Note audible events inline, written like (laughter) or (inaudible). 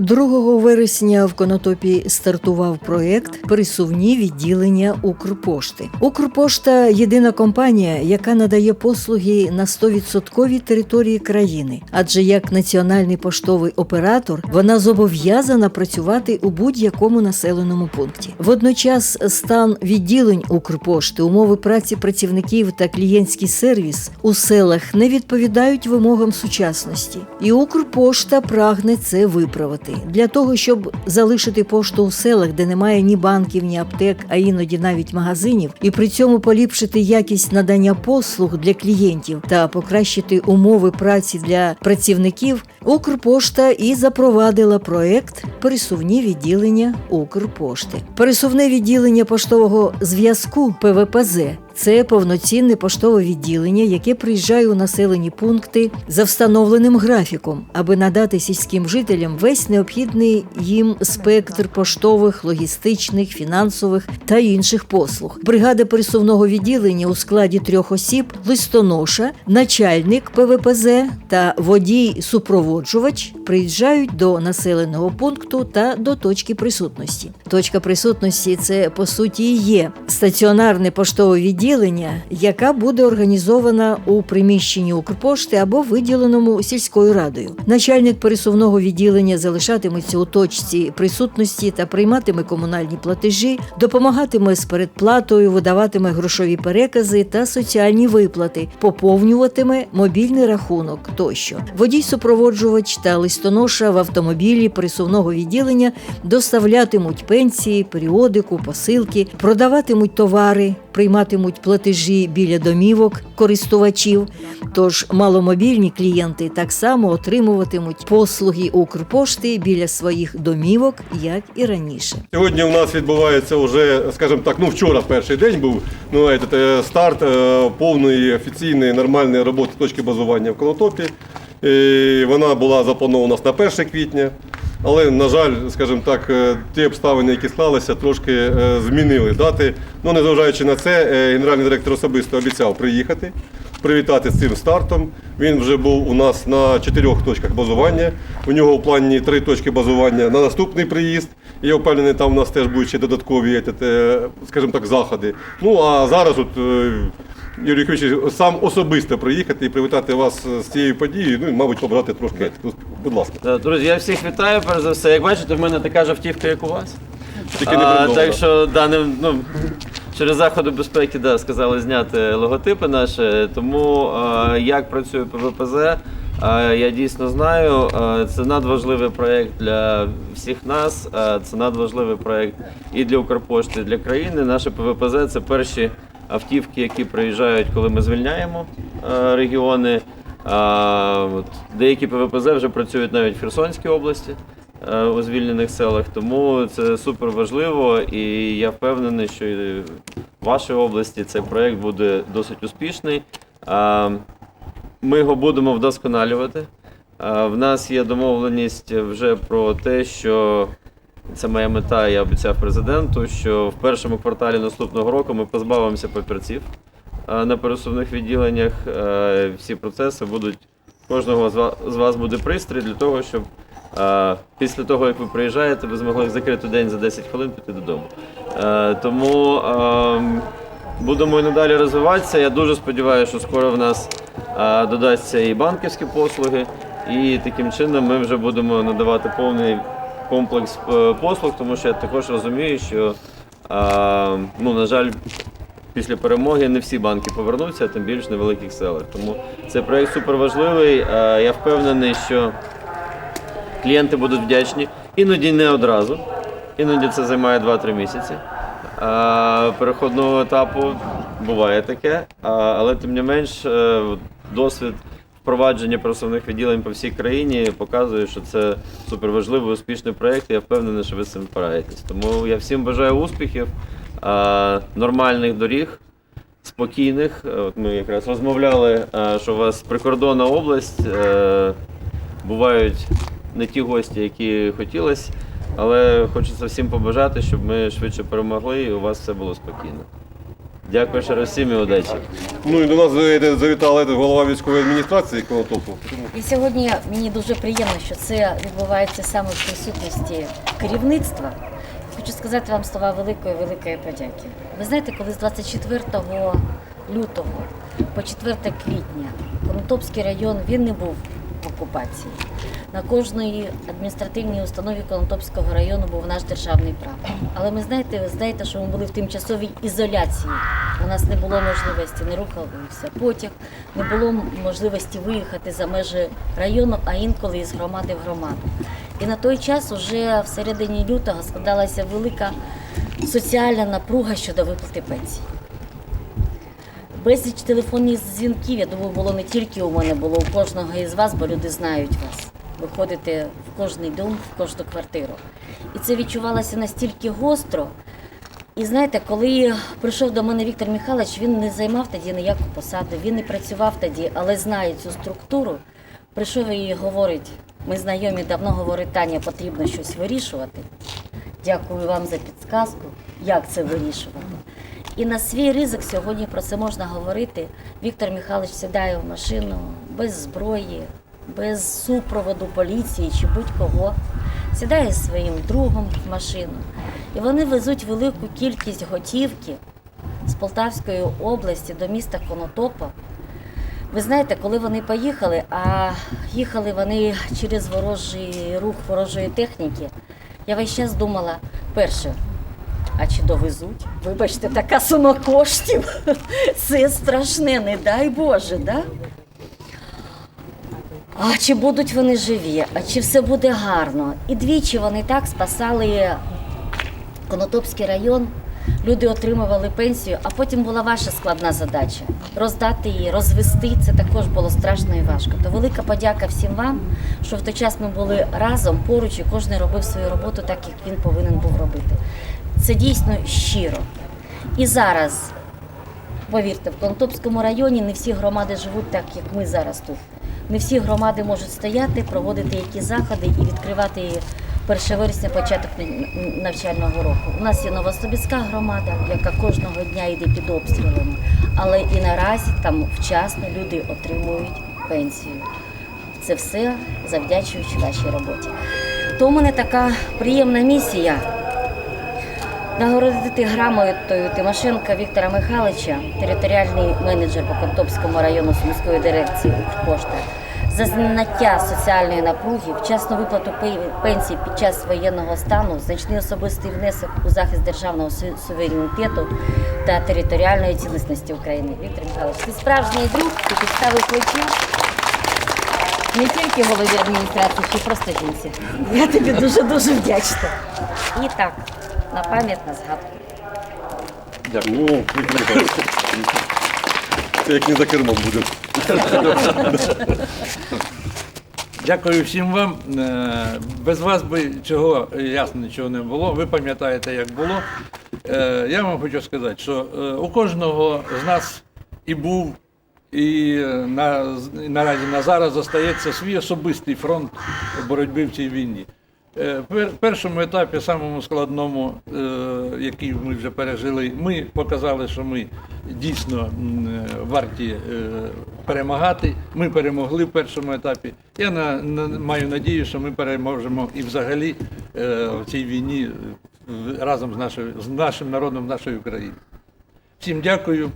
2 вересня в Конотопі стартував проєкт Пересувні відділення Укрпошти. Укрпошта єдина компанія, яка надає послуги на 100% території країни. Адже як національний поштовий оператор вона зобов'язана працювати у будь-якому населеному пункті. Водночас стан відділень Укрпошти, умови праці працівників та клієнтський сервіс у селах не відповідають вимогам сучасності. І Укрпошта прагне це виправити для того, щоб залишити пошту у селах, де немає ні банків, ні аптек, а іноді навіть магазинів, і при цьому поліпшити якість надання послуг для клієнтів та покращити умови праці для працівників. Укрпошта і запровадила проект Пересувні відділення Укрпошти. Пересувне відділення поштового зв'язку ПВПЗ це повноцінне поштове відділення, яке приїжджає у населені пункти за встановленим графіком, аби надати сільським жителям весь необхідний їм спектр поштових, логістичних, фінансових та інших послуг. Бригада пересувного відділення у складі трьох осіб: листоноша, начальник ПВПЗ та водій-супроводжувач приїжджають до населеного пункту та до точки присутності. Точка присутності це по суті і є стаціонарне поштове відділення, яка буде організована у приміщенні Укрпошти або виділеному сільською радою. Начальник пересувного відділення залишатиметься у точці присутності та прийматиме комунальні платежі, допомагатиме з передплатою, видаватиме грошові перекази та соціальні виплати, поповнюватиме мобільний рахунок тощо. Водій-супроводжувач та листоноша в автомобілі пересувного відділення доставлятимуть пенсії, періодику, посилки, продаватимуть товари, прийматимуть платежі біля домівок користувачів. Тож маломобільні клієнти так само отримуватимуть послуги Укрпошти біля своїх домівок, як і раніше. Сьогодні у нас відбувається вже, скажімо так, ну вчора перший день був ну, этот, старт е, повної офіційної нормальної роботи точки базування в Конотопі. І вона була запланована на 1 квітня. Але, на жаль, скажімо так, е, ті обставини, які склалися, трошки е, змінили дати. Ну, незважаючи на це, е, генеральний директор особисто обіцяв приїхати, привітати з цим стартом. Він вже був у нас на чотирьох точках базування. У нього в плані три точки базування на наступний приїзд. Я впевнений, там у нас теж будуть ще додаткові, скажімо так, заходи. Ну а зараз от. Е, Юрій Юрійович, сам особисто приїхати і привітати вас з цією подією, ну і, мабуть, побажати трошки. Будь ласка. Друзі, я всіх вітаю, перш за все. Як бачите, в мене така ж автівка, як у вас. Тільки не А, так що да, не, ну, через заходи безпеки да, сказали зняти логотипи наші. Тому а, як працює ПВПЗ, а, я дійсно знаю. А, це надважливий проєкт для всіх нас. а, Це надважливий проєкт і для Укрпошти, і для країни. Наше ПВПЗ це перші автівки, які приїжджають, коли ми звільняємо регіони. Деякі ПВПЗ вже працюють навіть в Херсонській області е, у звільнених селах, тому це супер важливо, і я впевнений, що в вашій області цей проєкт буде досить успішний. Ми його будемо вдосконалювати. В нас є домовленість вже про те, що це моя мета, я обіцяв президенту, що в першому кварталі наступного року ми позбавимося папірців на пересувних відділеннях. Е, Всі процеси будуть кожного з вас буде пристрій для того, щоб е, після того, як ви приїжджаєте, ви змогли закрити день за 10 хвилин піти додому. Е, Тому е, будемо і надалі розвиватися. Я дуже сподіваюся, що скоро в нас додасться і банківські послуги, і таким чином ми вже будемо надавати повний комплекс е, послуг, тому що я також розумію, що е, ну, на жаль, після перемоги не всі банки повернуться, тим більше в невеликих селах. Тому цей проєкт супер важливий. Е, Я впевнений, що клієнти будуть вдячні. Іноді не одразу, іноді це займає 2-3 місяці. Переходного етапу буває таке, але тим не менш досвід впровадження пересувних відділень по всій країні показує, що це суперважливий, успішний проєкт. і Я впевнений, що ви цим впораєтесь. Тому я всім бажаю успіхів, нормальних доріг, спокійних. От ми якраз розмовляли, що у вас прикордонна область. е, Бувають не ті гості, які хотілося, але хочеться всім побажати, щоб ми швидше перемогли і у вас все було спокійно. Дякую ще раз всім і удачі. Ну і до нас завітала голова військової адміністрації Конотопу. І сьогодні мені дуже приємно, що це відбувається саме в присутності керівництва. Хочу сказати вам слова великої, великої подяки. Ви знаєте, коли з 24 лютого по 4 квітня Конотопський район він не був в окупації. На кожній адміністративній установі Конотопського району був наш державний прапор. Але ми знаєте, ви знаєте, що ми були в тимчасовій ізоляції. У нас не було можливості, не рухався потяг, не було можливості виїхати за межі району, а інколи із громади в громаду. І на той час уже в середині лютого складалася велика соціальна напруга щодо виплати пенсій. Безліч телефонних дзвінків, я думаю, було не тільки у мене, було у кожного із вас, бо люди знають вас. Ви ходите в кожний дом, в кожну квартиру. І це відчувалося настільки гостро. І знаєте, коли прийшов до мене Віктор Михайлович, він не займав тоді ніяку посаду, він не працював тоді, але знає цю структуру. Прийшов і говорить: ми знайомі давно говорить, Таня, потрібно щось вирішувати. Дякую вам за підсказку, як це вирішувати. І на свій ризик сьогодні про це можна говорити. Віктор Михайлович сідає в машину без зброї, без супроводу поліції чи будь-кого. Сідає зі своїм другом в машину. І вони везуть велику кількість готівки з Полтавської області до міста Конотопа. Ви знаєте, коли вони поїхали, а їхали вони через ворожий рух ворожої техніки, я весь час думала, перше, а чи довезуть? Вибачте, така сума коштів. (laughs) Це страшне, не дай Боже, да? А чи будуть вони живі? А чи все буде гарно? І двічі вони так спасали Конотопський район. Люди отримували пенсію, а потім була ваша складна задача роздати її, розвести. Це також було страшно і важко. То велика подяка всім вам, що в той час ми були разом поруч і кожен робив свою роботу так, як він повинен був робити. Це дійсно щиро. І зараз, повірте, в Конотопському районі не всі громади живуть так, як ми зараз тут. Не всі громади можуть стояти, проводити які заходи і відкривати 1 вересня початок навчального року. У нас є Новослобідська громада, яка кожного дня йде під обстрілами, але і наразі там вчасно люди отримують пенсію. Це все завдячуючи вашій роботі. То у мене така приємна місія нагородити грамотою Тимошенка Віктора Михайловича, територіальний менеджер по Контопському району Сумської дирекції Укрпошта, за знаття соціальної напруги, вчасну виплату пе- пенсій під час воєнного стану, значний особистий внесок у захист державного суверенітету та територіальної цілісності України. Віктор Михайлович, ти справжній друг, ти підставив плечі не тільки голові адміністрації, ще й просто жінці. Я тобі дуже дуже вдячна. І так, на пам'ять на згадку. Ну, це як не за кермом буде. Дякую всім вам. Е, Без вас би чого ясно нічого не було. Ви пам'ятаєте, як було. Е, Я вам хочу сказати, що е, у кожного з нас і був, і е, на, і наразі на зараз зостається свій особистий фронт боротьби в цій війні. Е, першому етапі, самому складному, е, який ми вже пережили, ми показали, що ми дійсно е, варті перемагати. Ми перемогли в першому етапі. Я на, на- маю надію, що ми переможемо і взагалі в цій війні разом з, нашою, з нашим народом, нашою Україною. Всім дякую.